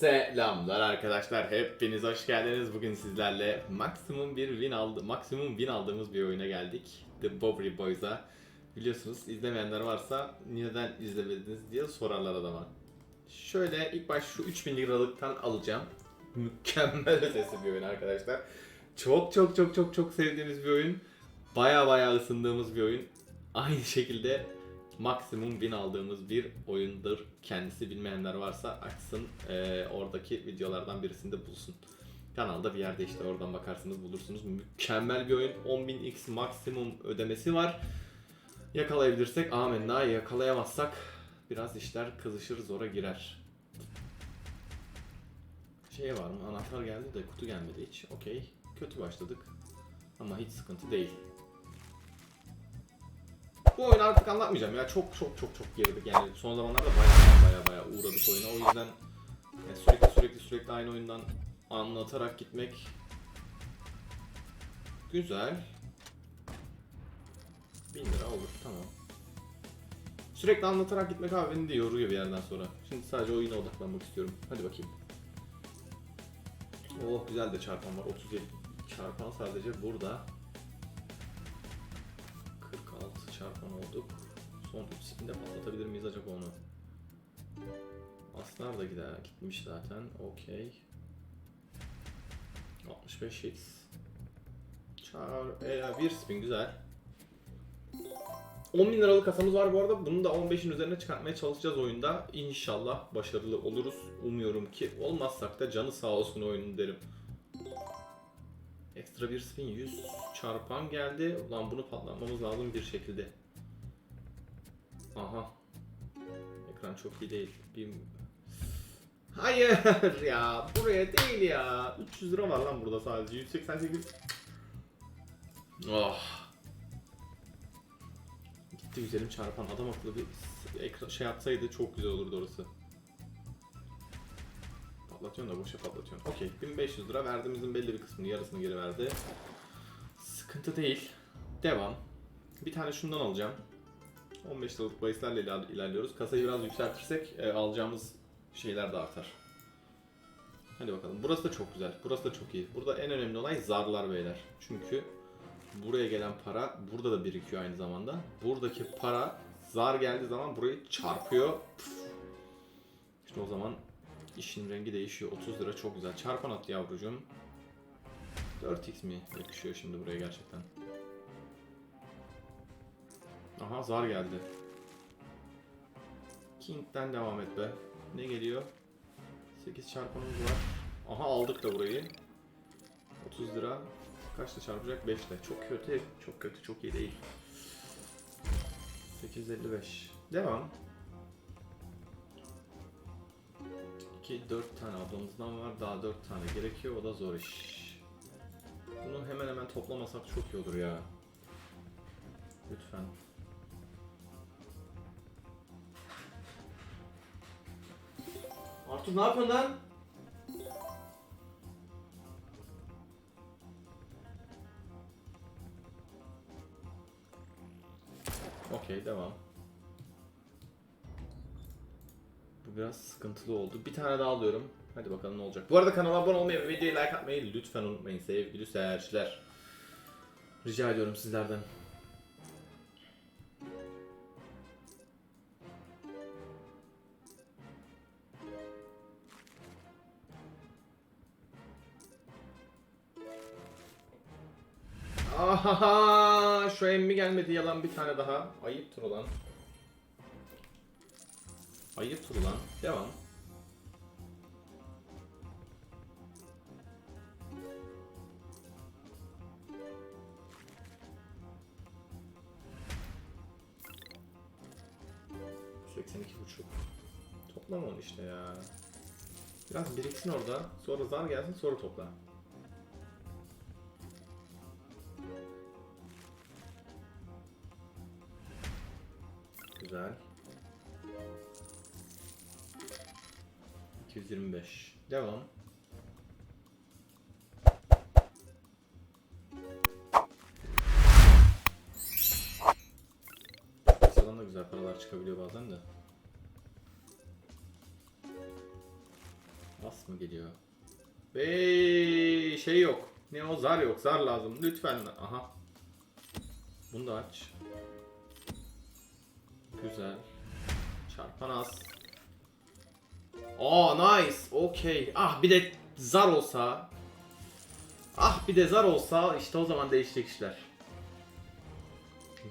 Selamlar arkadaşlar. Hepiniz hoş geldiniz. Bugün sizlerle maksimum bir win aldı, maksimum win aldığımız bir oyuna geldik. The Bobbery Boys'a. Biliyorsunuz izlemeyenler varsa neden izlemediniz diye sorarlar adama. Şöyle ilk baş şu 3000 liralıktan alacağım. Mükemmel ötesi bir oyun arkadaşlar. Çok çok çok çok çok sevdiğimiz bir oyun. Baya baya ısındığımız bir oyun. Aynı şekilde maksimum win aldığımız bir oyundur. Kendisi bilmeyenler varsa açsın eee, oradaki videolardan birisinde bulsun. Kanalda bir yerde işte oradan bakarsınız bulursunuz. Mükemmel bir oyun. 10.000x maksimum ödemesi var. Yakalayabilirsek amenna yakalayamazsak biraz işler kızışır zora girer. Şey var mı? Anahtar geldi de kutu gelmedi hiç. Okey. Kötü başladık. Ama hiç sıkıntı değil. Bu oyunu artık anlatmayacağım ya. Çok çok çok çok geridik yani. Son zamanlarda baya baya baya uğradık oyuna. O yüzden yani sürekli sürekli sürekli aynı oyundan anlatarak gitmek güzel. 1000 lira olur tamam. Sürekli anlatarak gitmek abi beni de yoruyor bir yerden sonra. Şimdi sadece oyuna odaklanmak istiyorum. Hadi bakayım. Oh güzel de çarpan var. 37 çarpan sadece burada. 46 çarpan olduk. Son 3 spinde patlatabilir miyiz acaba onu? Aslar da gider. Gitmiş zaten. Okey. 65x. Çar... E, bir spin güzel. 10 bin liralık kasamız var bu arada. Bunu da 15'in üzerine çıkartmaya çalışacağız oyunda. İnşallah başarılı oluruz. Umuyorum ki. Olmazsak da canı sağ olsun oyunun derim. Ekstra bir spin 100 çarpan geldi. Ulan bunu patlatmamız lazım bir şekilde. Aha. Ekran çok iyi değil. Bir... Hayır ya. Buraya değil ya. 300 lira var lan burada sadece. 188. Oh. Gitti güzelim çarpan. Adam akıllı bir ekran şey yapsaydı çok güzel olurdu orası. Patlatıyorsun da boşa patlatıyorsun. Okey 1500 lira verdiğimizin belli bir kısmını yarısını geri verdi. Sıkıntı değil. Devam. Bir tane şundan alacağım. 15 liralık bahislerle iler- ilerliyoruz. Kasayı biraz yükseltirsek e, alacağımız şeyler de artar. Hadi bakalım. Burası da çok güzel. Burası da çok iyi. Burada en önemli olay zarlar beyler. Çünkü buraya gelen para burada da birikiyor aynı zamanda. Buradaki para zar geldiği zaman burayı çarpıyor. Püf. İşte o zaman işin rengi değişiyor. 30 lira çok güzel. Çarpan at yavrucuğum. 4x mi yakışıyor şimdi buraya gerçekten? Aha zar geldi. King'den devam et be. Ne geliyor? 8 çarpanımız var. Aha aldık da burayı. 30 lira. Kaçta çarpacak? 5 ile. Çok kötü. Çok kötü. Çok iyi değil. 855. Devam. 2 4 tane ablamızdan var. Daha 4 tane gerekiyor. O da zor iş. Bunu hemen hemen toplamasak çok iyi olur ya. Lütfen. Artur ne yapıyorsun lan? Okey devam. Bu biraz sıkıntılı oldu. Bir tane daha alıyorum. Hadi bakalım ne olacak. Bu arada kanala abone olmayı ve videoyu like atmayı lütfen unutmayın sevgili seyirciler. Rica ediyorum sizlerden. Ahaha şu emmi gelmedi yalan bir tane daha. Ayıptır ulan. Ayıptır ulan. Devam. ...82 buçuk. Toplama onu işte ya. Biraz biriksin orada. Sonra zar gelsin sonra topla. Güzel. 225. Devam. Pisadan da güzel paralar çıkabiliyor bazen de. Az mı geliyor? Ve şey yok. Ne o zar yok. Zar lazım. Lütfen. Aha. Bunu da aç. Güzel. Çarpan az. Aa nice. Okey. Ah bir de zar olsa. Ah bir de zar olsa işte o zaman değişecek işler.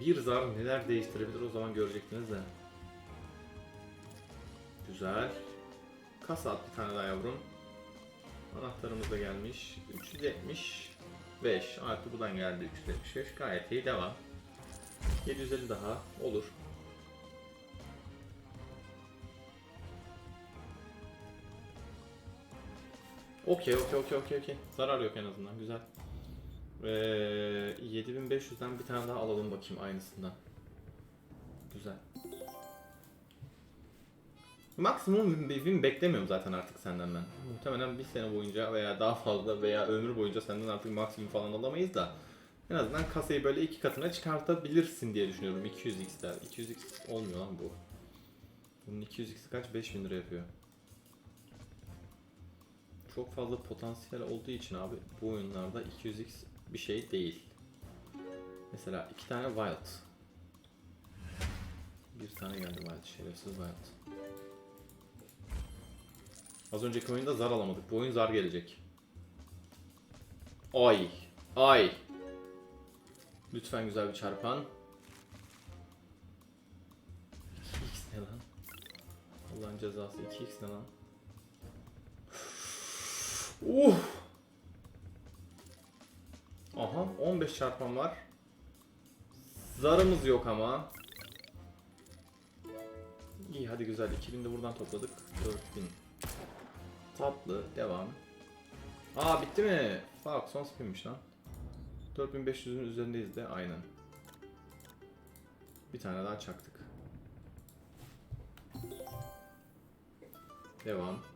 Bir zar neler değiştirebilir o zaman görecektiniz de. Güzel. Kasa at bir tane daha yavrum. Anahtarımız da gelmiş. 375 artı buradan geldi 375 gayet iyi devam. 750 daha olur. Okey okey okey okey okey. Zarar yok en azından güzel. Ee, 7500'den bir tane daha alalım bakayım aynısından. Güzel. Maksimum bir win beklemiyorum zaten artık senden ben. Muhtemelen bir sene boyunca veya daha fazla veya ömür boyunca senden artık maksimum falan alamayız da en azından kasayı böyle iki katına çıkartabilirsin diye düşünüyorum 200x'ler. 200x olmuyor lan bu. Bunun 200x'i kaç? 5000 lira yapıyor. Çok fazla potansiyel olduğu için abi bu oyunlarda 200x bir şey değil. Mesela iki tane wild. Bir tane geldi wild, şerefsiz wild. Az önceki oyunda zar alamadık. Bu oyun zar gelecek. Ay. Ay. Lütfen güzel bir çarpan. 2x ne lan? Allah'ın cezası 2x ne lan? Uh. Aha 15 çarpan var. Zarımız yok ama. İyi hadi güzel 2000 de buradan topladık. 4000. Tatlı devam. Aa bitti mi? Fuck son spinmiş lan. 4500'ün üzerindeyiz de aynen. Bir tane daha çaktık. Devam.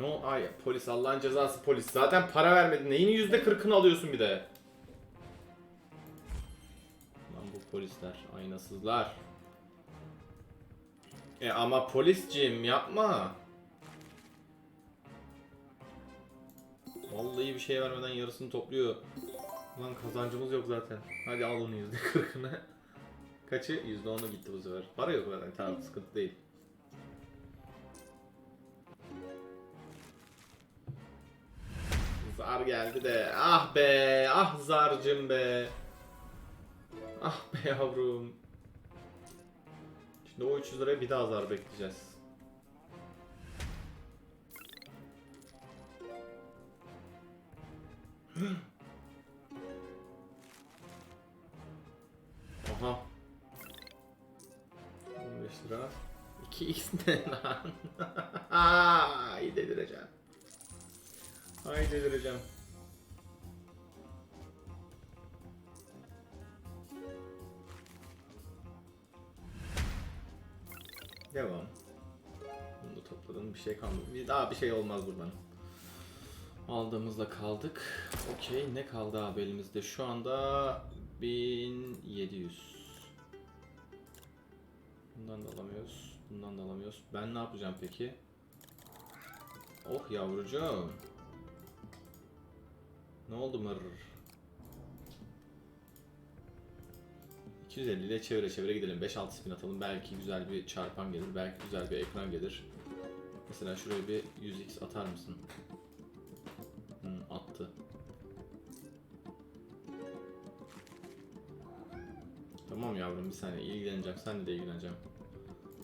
No ay polis Allah'ın cezası polis. Zaten para vermedin. Neyin yüzde kırkını alıyorsun bir de. Lan bu polisler aynasızlar. E ama polisciğim yapma. Vallahi bir şey vermeden yarısını topluyor. Lan kazancımız yok zaten. Hadi al onu yüzde kırkını. Kaçı? Yüzde onu gitti bu sefer. Para yok zaten tamam sıkıntı değil. Zar geldi de. Ah be, ah zarcım be. Ah be yavrum. Şimdi o 300 liraya bir daha zar bekleyeceğiz. Aha. 15 lira. 2x ne lan? Ay delireceğim. Ay delireceğim. Devam. Bunu da topladım. Bir şey kalmadı. Daha bir şey olmaz buradan. Aldığımızda kaldık. Okey. Ne kaldı abi elimizde? Şu anda 1700. Bundan da alamıyoruz. Bundan da alamıyoruz. Ben ne yapacağım peki? Oh yavrucuğum. Ne oldu mır? 250 ile çevire çevire gidelim. 5-6 spin atalım. Belki güzel bir çarpan gelir. Belki güzel bir ekran gelir. Mesela şuraya bir 100x atar mısın? Hmm, attı. Tamam yavrum bir saniye ilgileneceğim. Sen de ilgileneceğim.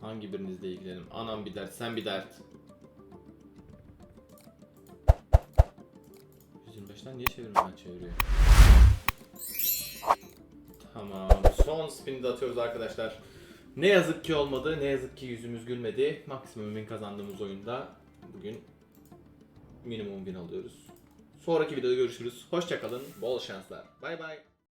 Hangi birinizle ilgilenelim? Anam bir dert, sen bir dert. 125'ten niye çevirmeden çeviriyor? Tamam. Son spin'i de atıyoruz arkadaşlar. Ne yazık ki olmadı. Ne yazık ki yüzümüz gülmedi. Maksimum kazandığımız oyunda bugün minimum win alıyoruz. Sonraki videoda görüşürüz. Hoşçakalın. Bol şanslar. Bay bay.